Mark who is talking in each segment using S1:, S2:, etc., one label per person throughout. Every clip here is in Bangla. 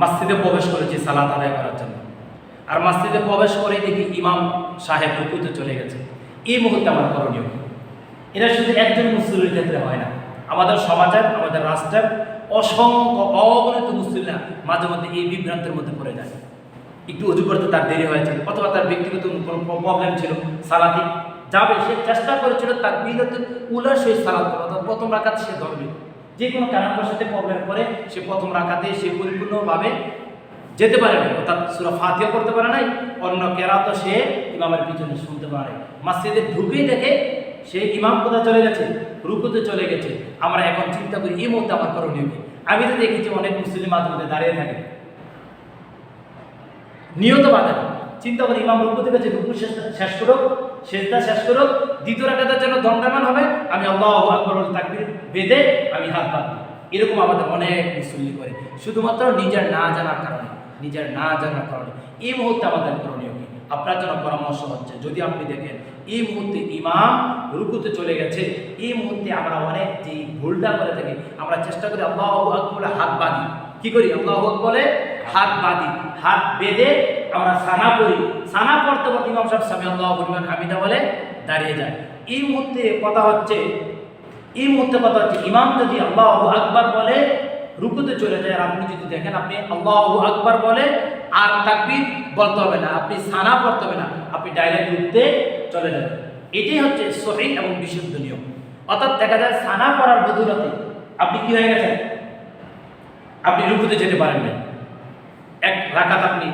S1: মাসজিদে প্রবেশ করেছি সালাত আদায় করার জন্য। আর মসজিদে প্রবেশ করে দেখি ইমাম সাহেব রুকুতে চলে গেছে। এই মুহূর্তে আমার করণীয়? এটা শুধু একজন মুসলিমের ক্ষেত্রে হয় না। আমাদের সমাজের, আমাদের রাষ্ট্রের অসংখ্য অগণিত মুসলিমরা মাঝে মধ্যে এই বিভ্রান্তের মধ্যে পড়ে যায়। একটু উজু করতে তার দেরি হয়েছে, অথবা তার ব্যক্তিগত কোনো প্রবলেম ছিল সালাদি যাবে, সে চেষ্টা করেছিল তার বিরত উলা সেই করবে অর্থাৎ প্রথম রাখাতে সে ধরবে। যে কোনো কারণবশাতে প্রবলেম করে, সে প্রথম রাখাতে সে পরিপূর্ণভাবে যেতে পারে না। অর্থাৎ সুরা ফাতিও করতে পারে নাই, অন্য কেরাত সে ইমামের পিছনে শুনতে পারে। মসজিদে ঢুকেই দেখে সে ইমাম কোথায় চলে গেছে? রুকুতে চলে গেছে। আমরা এখন চিন্তা করি, এই মুহূর্তে আমার করণীয় কি? আমি তো দেখেছি অনেক মুসলিম মাঝে দাঁড়িয়ে থাকে। নিয়ত বাধা চিন্তা করি, ইমাম রুকুতে গেছে রুকু শেষ শেষ করো শেষ করো, দ্বিতীয় রাখাতের জন্য দণ্ডায়মান হবে। আমি আল্লাহ আকবর তাকবির বেঁধে আমি হাত বাঁধ এরকম আমাদের অনেক মুসল্লি করে। শুধুমাত্র নিজের না জানার কারণে, নিজের না জানার কারণে। এই মুহূর্তে আমাদের করণীয় কি আপনার জন্য পরামর্শ হচ্ছে, যদি আপনি দেখেন এই মুহূর্তে ইমাম রুকুতে চলে গেছে, এই মুহূর্তে আমরা অনেক যে ভুলটা করে থাকি, আমরা চেষ্টা করি আল্লাহ আকবর হাত বাঁধি। কি করি? আল্লাহ বলে হাত বাঁধি। হাত বেঁধে আমরা সানা পড়ি। সানা পড়তে পড়তে ইমাম সাহেব সামি আল্লাহ পরিমাণ হামিদা বলে দাঁড়িয়ে যায়। এই মুহূর্তে কথা হচ্ছে, এই মুহূর্তে কথা হচ্ছে, ইমাম যদি আল্লাহ আকবার বলে, রুকুতে চলে যায় আর আপনি যদি দেখেন, আপনি আল্লাহ আকবার বলে, আর তাকবীর বলতে হবে না, আপনি সানা পড়তে হবে না, আপনি ডাইরেক্ট রুকুতে চলে যাবেন। এটাই হচ্ছে সহি এবং বিশুদ্ধ নিয়ম। অর্থাৎ দেখা যায়, সানা পড়ার বদুলতে আপনি কি হয়ে গেছেন? আপনি রুকুতে যেতে পারেন না এক রাকাত আপনি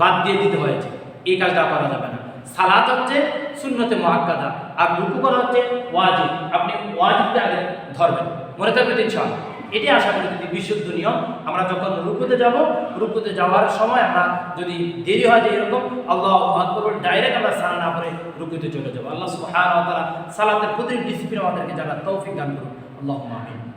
S1: বাদ দিয়ে দিতে হয়েছে। এই কাজটা করা যাবে না। সালাত হচ্ছে শূন্যতে মহাক্কাদা আর রুকু করা হচ্ছে ওয়াজিব। আপনি ওয়াজিবকে আগে ধরবেন। মনে থাকবে ইনশাআল্লাহ। এটি আশা করি যদি বিশুদ্ধ নিয়ম, আমরা যখন রুকুতে যাব, রুকুতে যাওয়ার সময় আমরা যদি দেরি হয় যে এরকম, আল্লাহ আকবর, ডাইরেক্ট আমরা সালা না করে রুকুতে চলে যাব। আল্লাহ ওয়া তাআলা সালাতের প্রতি ডিসিপ্লিন আমাদেরকে জানার তৌফিক দান করুন। আল্লাহুম্মা আমিন।